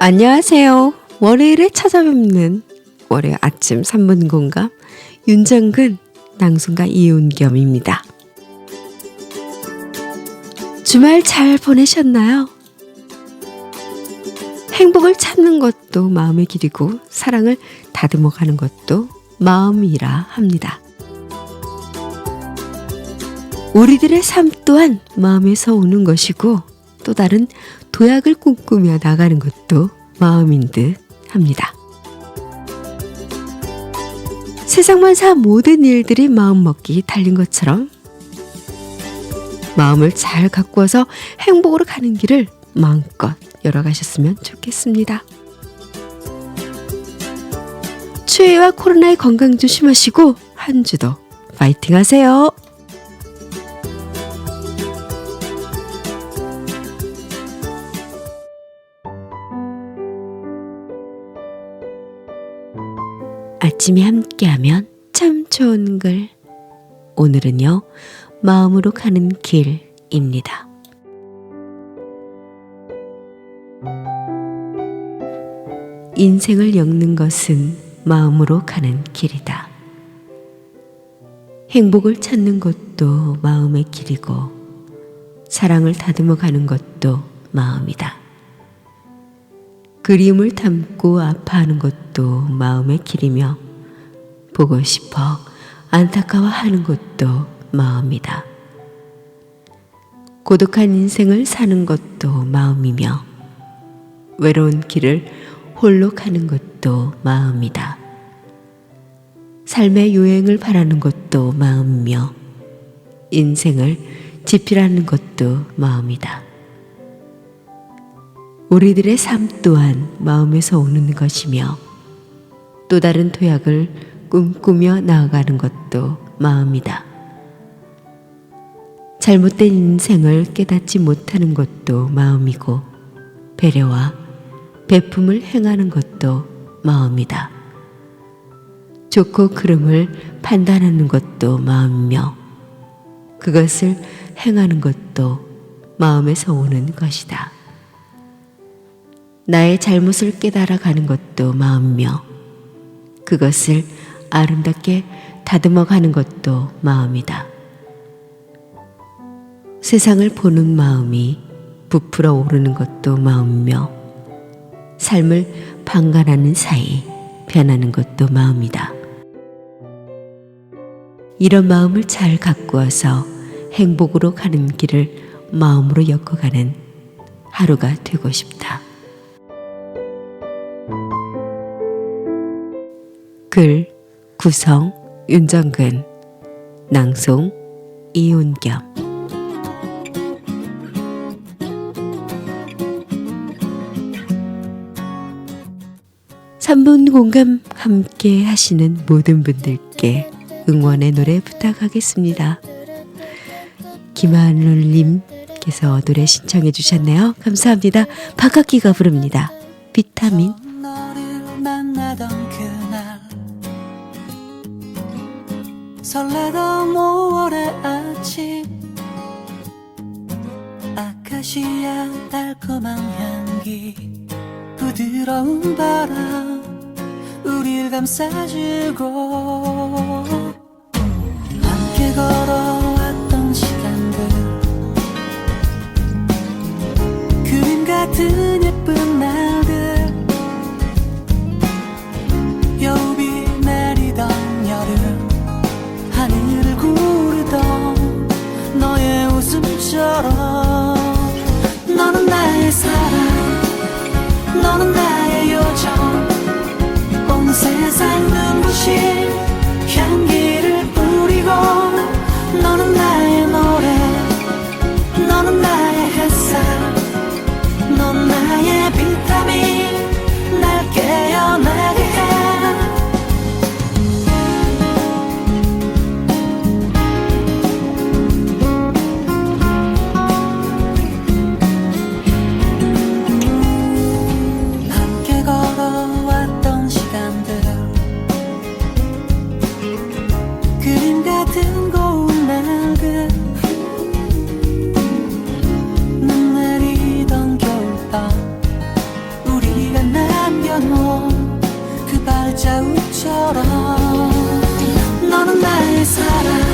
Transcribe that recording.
안녕하세요. 월요일에 찾아뵙는 월요일 아침 3분 공감 윤정근 낭송가 이윤겸입니다. 주말 잘 보내셨나요? 행복을 찾는 것도 마음의 길이고 사랑을 다듬어 가는 것도 마음이라 합니다. 우리들의 삶 또한 마음에서 오는 것이고 또 다른 도약을 꿈꾸며 나가는 것도 마음인 듯 합니다. 세상만 사 모든 일들이 마음먹기 달린 것처럼 마음을 잘 가꾸어서 행복으로 가는 길을 마음껏 열어가셨으면 좋겠습니다. 추위와 코로나의 건강 조심하시고 한 주도 파이팅 하세요. 아침에 함께하면 참 좋은 글. 오늘은요, 마음으로 가는 길입니다. 인생을 엮는 것은 마음으로 가는 길이다. 행복을 찾는 것도 마음의 길이고, 사랑을 다듬어 가는 것도 마음이다. 그리움을 담고 아파하는 것도 마음의 길이며 보고 싶어 안타까워하는 것도 마음이다. 고독한 인생을 사는 것도 마음이며 외로운 길을 홀로 가는 것도 마음이다. 삶의 요행을 바라는 것도 마음이며 인생을 지필하는 것도 마음이다. 우리들의 삶 또한 마음에서 오는 것이며 또 다른 도약을 꿈꾸며 나아가는 것도 마음이다. 잘못된 인생을 깨닫지 못하는 것도 마음이고 배려와 베품을 행하는 것도 마음이다. 좋고 그름을 판단하는 것도 마음이며 그것을 행하는 것도 마음에서 오는 것이다. 나의 잘못을 깨달아 가는 것도 마음이며 그것을 아름답게 다듬어 가는 것도 마음이다. 세상을 보는 마음이 부풀어 오르는 것도 마음이며 삶을 방관하는 사이 변하는 것도 마음이다. 이런 마음을 잘 가꾸어서 행복으로 가는 길을 마음으로 엮어가는 하루가 되고 싶다. 글 구성 윤정근 낭송 이윤겸 3분 공감 함께 하시는 모든 분들께 응원의 노래 부탁하겠습니다. 김하늘님께서 노래 신청해 주셨네요. 감사합니다. 박학기가 부릅니다. 비타민 설레던 5월의 아침. 아카시아 달콤한 향기 부드러운 바람 우릴 감싸주고 너는 나 요즘 같은 고운 날들 눈 내리던 겨울밤 우리가 남겨놓은 그 발자국처럼 너는 나의 사랑